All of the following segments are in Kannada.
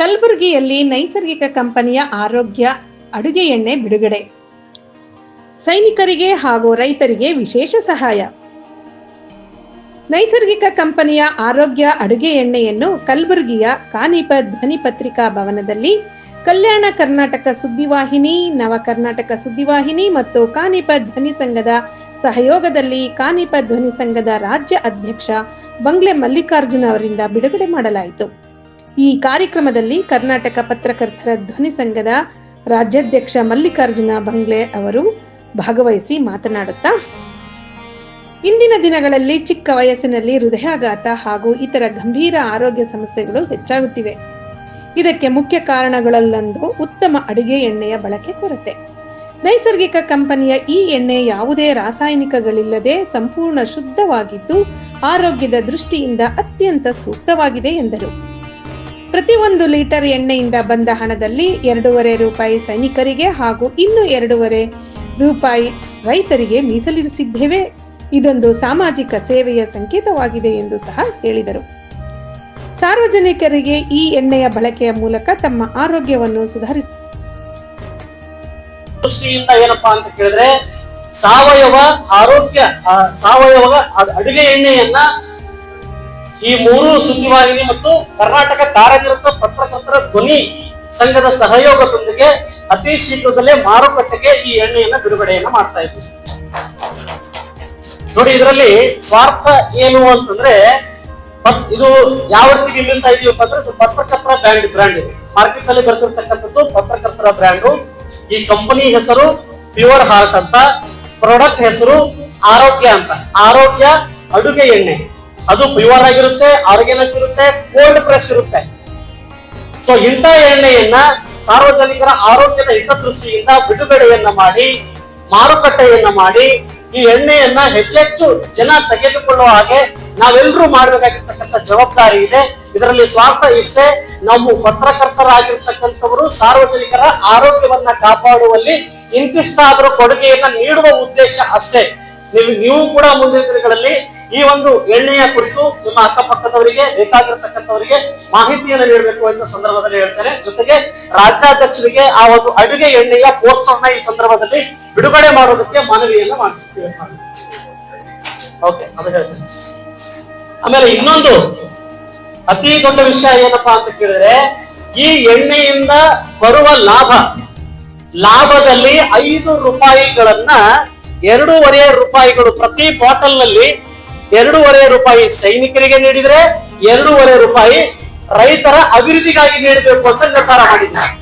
ಕಲಬುರಗಿಯಲ್ಲಿ ನೈಸರ್ಗಿಕ ಕಂಪನಿಯ ಆರೋಗ್ಯ ಅಡುಗೆ ಎಣ್ಣೆ ಬಿಡುಗಡೆ. ಸೈನಿಕರಿಗೆ ಹಾಗೂ ರೈತರಿಗೆ ವಿಶೇಷ ಸಹಾಯ. ನೈಸರ್ಗಿಕ ಕಂಪನಿಯ ಆರೋಗ್ಯ ಅಡುಗೆ ಎಣ್ಣೆಯನ್ನು ಕಲಬುರಗಿಯ ಕಾನಿಪ ಧ್ವನಿ ಪತ್ರಿಕಾ ಭವನದಲ್ಲಿ ಕಲ್ಯಾಣ ಕರ್ನಾಟಕ ಸುದ್ದಿವಾಹಿನಿ, ನವ ಕರ್ನಾಟಕ ಸುದ್ದಿವಾಹಿನಿ ಮತ್ತು ಕಾನಿಪ ಧ್ವನಿ ಸಂಘದ ಸಹಯೋಗದಲ್ಲಿ ಕಾನಿಪ ಧ್ವನಿ ಸಂಘದ ರಾಜ್ಯ ಅಧ್ಯಕ್ಷ ಬಂಗ್ಲೆ ಮಲ್ಲಿಕಾರ್ಜುನ ಅವರಿಂದ ಬಿಡುಗಡೆ ಮಾಡಲಾಯಿತು. ಈ ಕಾರ್ಯಕ್ರಮದಲ್ಲಿ ಕರ್ನಾಟಕ ಪತ್ರಕರ್ತರ ಧ್ವನಿ ಸಂಘದ ರಾಜ್ಯಾಧ್ಯಕ್ಷ ಮಲ್ಲಿಕಾರ್ಜುನ ಬಂಗ್ಲೆ ಅವರು ಭಾಗವಹಿಸಿ ಮಾತನಾಡುತ್ತಾ, ಇಂದಿನ ದಿನಗಳಲ್ಲಿ ಚಿಕ್ಕ ವಯಸ್ಸಿನಲ್ಲಿ ಹೃದಯಾಘಾತ ಹಾಗೂ ಇತರ ಗಂಭೀರ ಆರೋಗ್ಯ ಸಮಸ್ಯೆಗಳು ಹೆಚ್ಚಾಗುತ್ತಿವೆ. ಇದಕ್ಕೆ ಮುಖ್ಯ ಕಾರಣಗಳಲ್ಲೊಂದು ಉತ್ತಮ ಅಡುಗೆ ಎಣ್ಣೆಯ ಬಳಕೆ ಕೊರತೆ. ನೈಸರ್ಗಿಕ ಕಂಪನಿಯ ಈ ಎಣ್ಣೆ ಯಾವುದೇ ರಾಸಾಯನಿಕಗಳಿಲ್ಲದೆ ಸಂಪೂರ್ಣ ಶುದ್ಧವಾಗಿದ್ದು, ಆರೋಗ್ಯದ ದೃಷ್ಟಿಯಿಂದ ಅತ್ಯಂತ ಸೂಕ್ತವಾಗಿದೆ ಎಂದರು. ಪ್ರತಿ ಒಂದು ಲೀಟರ್ ಎಣ್ಣೆಯಿಂದ ಬಂದ ಹಣದಲ್ಲಿ ಎರಡೂವರೆ ರೂಪಾಯಿ ಸೈನಿಕರಿಗೆ ಹಾಗೂ ಇನ್ನು ಎರಡೂವರೆ ರೂಪಾಯಿ ರೈತರಿಗೆ ಮೀಸಲಿರಿಸಿದ್ದೇವೆ ಇದೊಂದು ಸಾಮಾಜಿಕ ಸೇವೆಯ ಸಂಕೇತವಾಗಿದೆ ಎಂದು ಸಹ ಹೇಳಿದರು. ಸಾರ್ವಜನಿಕರಿಗೆ ಈ ಎಣ್ಣೆಯ ಬಳಕೆಯ ಮೂಲಕ ತಮ್ಮ ಆರೋಗ್ಯವನ್ನು ಸುಧಾರಿಸ ಅಂತ ಕೇಳಿದ್ರೆ ಸಾವಯವ ಆರೋಗ್ಯ ಸಾವಯವ ಅಡ್- ಅಡುಗೆ ಎಣ್ಣೆಯನ್ನ ಈ ಮೂರು ಸುದ್ದಿವಾಹಿನಿ ಮತ್ತು ಕರ್ನಾಟಕ ಕಾರ್ಯನಿರತ ಪತ್ರಕರ್ತರ ಧ್ವನಿ ಸಂಘದ ಸಹಯೋಗದೊಂದಿಗೆ ಅತಿ ಶೀಘ್ರದಲ್ಲೇ ಮಾರುಕಟ್ಟೆಗೆ ಈ ಎಣ್ಣೆಯನ್ನ ಬಿಡುಗಡೆಯನ್ನ ಮಾಡ್ತಾ ಇದ್ವಿ. ನೋಡಿ, ಇದರಲ್ಲಿ ಸ್ವಾರ್ಥ ಏನು ಅಂತಂದ್ರೆ ಇದು ಯಾವ ರೀತಿ ಮಿಸ್ ಆಯ್ತೀವಪ್ಪ ಅಂದ್ರೆ, ಇದು ಪತ್ರಕರ್ತರ ಬ್ರ್ಯಾಂಡ್ ಬ್ರ್ಯಾಂಡ್ ಇದೆ. ಮಾರ್ಕೆಟ್ ಅಲ್ಲಿ ಬರ್ತಿರ್ತಕ್ಕಂಥದ್ದು ಪತ್ರಕರ್ತರ ಬ್ರ್ಯಾಂಡು. ಈ ಕಂಪನಿ ಹೆಸರು ಪ್ಯೂರ್ ಹಾರ್ಟ್ ಅಂತ, ಪ್ರಾಡಕ್ಟ್ ಹೆಸರು ಆರೋಗ್ಯ ಅಂತ. ಆರೋಗ್ಯ, ಅಡುಗೆ ಎಣ್ಣೆ. ಅದು ಪ್ಯೂರ್ ಆಗಿರುತ್ತೆ ಆರ್ಗ್ಯಾನಿಕ್ ಇರುತ್ತೆ ಕೋಲ್ಡ್ ಪ್ರೆಸ್ ಇರುತ್ತೆ. ಸೊ ಇಂಥ ಎಣ್ಣೆಯನ್ನ ಸಾರ್ವಜನಿಕರ ಆರೋಗ್ಯದ ಹಿತದೃಷ್ಟಿಯಿಂದ ಬಿಡುಗಡೆಯನ್ನ ಮಾಡಿ, ಮಾರುಕಟ್ಟೆಯನ್ನ ಮಾಡಿ, ಈ ಎಣ್ಣೆಯನ್ನ ಹೆಚ್ಚೆಚ್ಚು ಜನ ತೆಗೆದುಕೊಳ್ಳುವ ಹಾಗೆ ನಾವೆಲ್ಲರೂ ಮಾಡಬೇಕಾಗಿರ್ತಕ್ಕಂಥ ಜವಾಬ್ದಾರಿ ಇದೆ. ಇದರಲ್ಲಿ ಸ್ವಾರ್ಥ ಇಷ್ಟೇ, ನಮ್ಮ ಪತ್ರಕರ್ತರಾಗಿರ್ತಕ್ಕಂಥವರು ಸಾರ್ವಜನಿಕರ ಆರೋಗ್ಯವನ್ನ ಕಾಪಾಡುವಲ್ಲಿ ಇಂತಿಷ್ಟಾದರೂ ಕೊಡುಗೆಯನ್ನ ನೀಡುವ ಉದ್ದೇಶ ಅಷ್ಟೇ. ನೀವು ನೀವು ಕೂಡ ಮುಂದಿನ ದಿನಗಳಲ್ಲಿ ಈ ಒಂದು ಎಣ್ಣೆಯ ಕುರಿತು ನಿಮ್ಮ ಅಕ್ಕಪಕ್ಕದವರಿಗೆ, ಬೇಕಾಗಿರತಕ್ಕಂಥವರಿಗೆ ಮಾಹಿತಿಯನ್ನು ನೀಡಬೇಕು ಎಂದು ಸಂದರ್ಭದಲ್ಲಿ ಹೇಳ್ತಾರೆ ಜೊತೆಗೆ ರಾಜ್ಯಾಧ್ಯಕ್ಷರಿಗೆ ಆ ಒಂದು ಅಡುಗೆ ಎಣ್ಣೆಯ ಪೋಸ್ಟರ್ನ ಈ ಸಂದರ್ಭದಲ್ಲಿ ಬಿಡುಗಡೆ ಮಾಡೋದಕ್ಕೆ ಮನವಿಯನ್ನ ಮಾಡ್ತಿದ್ದೇವೆ ಓಕೆ, ಅದು ಹೇಳ್ತೇನೆ. ಆಮೇಲೆ ಇನ್ನೊಂದು ಅತಿ ದೊಡ್ಡ ವಿಷಯ ಏನಪ್ಪಾ ಅಂತ ಕೇಳಿದ್ರೆ, ಈ ಎಣ್ಣೆಯಿಂದ ಬರುವ ಲಾಭ, ಲಾಭದಲ್ಲಿ ಐದು ರೂಪಾಯಿಗಳನ್ನ ಎರಡೂವರೆ ರೂಪಾಯಿಗಳು ಪ್ರತಿ ಬಾಟಲ್ನಲ್ಲಿ ಎರಡೂವರೆ ರೂಪಾಯಿ ಸೈನಿಕರಿಗೆ ನೀಡಿದ್ರೆ ಎರಡೂವರೆ ರೂಪಾಯಿ ರೈತರ ಅಭಿವೃದ್ಧಿಗಾಗಿ ನೀಡಬೇಕು ಅಂತ ನಿರ್ಧಾರ ಮಾಡಿದ್ದಾರೆ.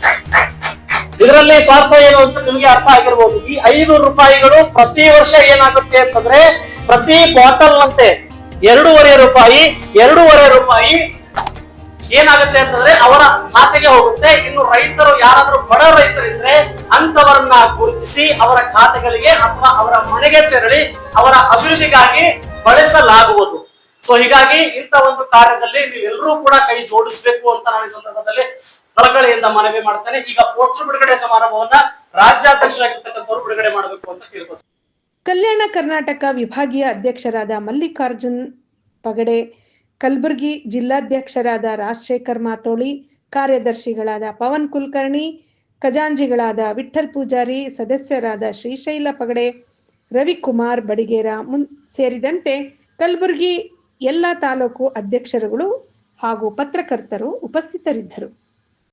ಇದರಲ್ಲಿ ಸ್ವಾರ್ಥ ಏನು ಅಂತ ನಿಮಗೆ ಅರ್ಥ ಆಗಿರ್ಬೋದು. ಈ ಐದು ರೂಪಾಯಿಗಳು ಪ್ರತಿ ವರ್ಷ ಏನಾಗುತ್ತೆ ಅಂತಂದ್ರೆ ಪ್ರತಿ ಬಾಟಲ್ ನಂತೆ ಎರಡೂವರೆ ರೂಪಾಯಿ ಎರಡೂವರೆ ರೂಪಾಯಿ ಏನಾಗುತ್ತೆ ಅಂತಂದ್ರೆ ಅವರ ಖಾತೆಗೆ ಹೋಗುತ್ತೆ. ಇನ್ನು ರೈತರು ಯಾರಾದ್ರೂ ಬಡ ರೈತರಿದ್ರೆ ಅಂತವರನ್ನ ಗುರುತಿಸಿ ಅವರ ಖಾತೆಗಳಿಗೆ ಅಥವಾ ಅವರ ಮನೆಗೆ ತೆರಳಿ ಅವರ ಅಭಿವೃದ್ಧಿಗಾಗಿ ಬಳಸಲಾಗುವುದು ಸೊ ಹೀಗಾಗಿ ಇಂಥ ಒಂದು ಕಾರ್ಯದಲ್ಲಿ ನೀವೆಲ್ಲರೂ ಕೂಡ ಕೈ ಜೋಡಿಸಬೇಕು ಅಂತ ನಾನು ಈ ಸಂದರ್ಭದಲ್ಲಿ ಕಳಕಳಿಯಿಂದ ಮನವಿ ಮಾಡ್ತೇನೆ. ಈಗ ಪೋಸ್ಟರ್ ಬಿಡುಗಡೆ ಸಮಾರಂಭವನ್ನ ರಾಜ್ಯಾಧ್ಯಕ್ಷರಾಗಿರ್ತಕ್ಕಂಥವ್ರು ಬಿಡುಗಡೆ ಮಾಡಬೇಕು ಅಂತ ಕೇಳ್ಬೋದು ಕಲ್ಯಾಣ ಕರ್ನಾಟಕ ವಿಭಾಗೀಯ ಅಧ್ಯಕ್ಷರಾದ ಮಲ್ಲಿಕಾರ್ಜುನ್ ಪಗಡೆ, ಕಲಬುರಗಿ ಜಿಲ್ಲಾಧ್ಯಕ್ಷರಾದ ರಾಜಶೇಖರ್ ಮಾತೋಳಿ, ಕಾರ್ಯದರ್ಶಿಗಳಾದ ಪವನ್ ಕುಲಕರ್ಣಿ ಖಜಾಂಜಿಗಳಾದ ವಿಠಲ್ ಪೂಜಾರಿ, ಸದಸ್ಯರಾದ ಶ್ರೀಶೈಲ ಪಗಡೆ ರವಿಕುಮಾರ್ ಬಡಿಗೇರ ಮುನ್ ಸೇರಿದಂತೆ ಕಲಬುರಗಿ ಎಲ್ಲ ತಾಲೂಕು ಅಧ್ಯಕ್ಷರುಗಳು ಹಾಗೂ ಪತ್ರಕರ್ತರು ಉಪಸ್ಥಿತರಿದ್ದರು.